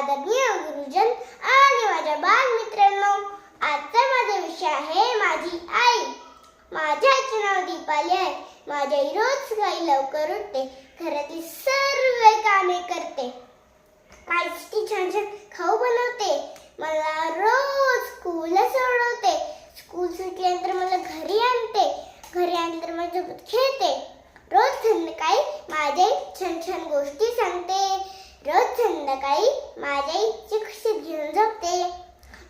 आदरणीय गुरुजन आणि माझ्या बालमित्रांनो आजचा माझा विषय आहे माझी आई. माझ्या आईचे नाव दीपाली आहे. माझी आई रोज काही लवकर उठते घरातील सर्व कामे करते. आईची छान छान खाऊ बनवते. मला रोज स्कूलला सोडवते. स्कूल सुटल्यानंतर मला घरी आणते. घरी आणल्यानंतर माझ्यासोबत खेळते. रोज संध्याकाळी माझे छान छान गोष्टी सांगते. संध्याकाळी माझ्या शिक्षित घेऊन झोपते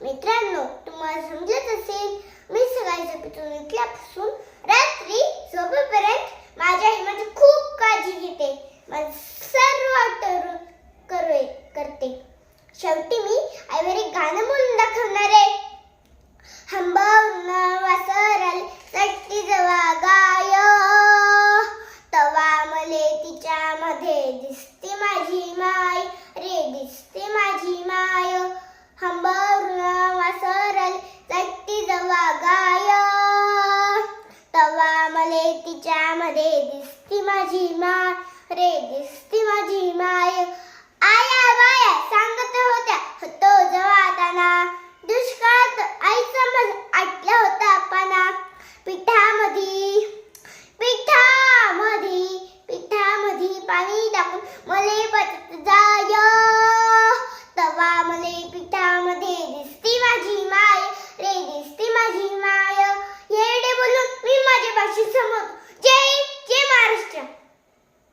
मित्रांनो तुम्हाला समजत असेल मी सकाळी झोपेतून उठल्यापासून रात्री झोपेपर्यंत माझ्या आई माझी खूप काळजी घेते. सर्व करू करू करते. शेवटी मी आईवर एक गाणं म्हणून दाखवणार आहे. हंबा जवा दिसते माझी रे दिसती माझी माय रे दिसती माझी माय.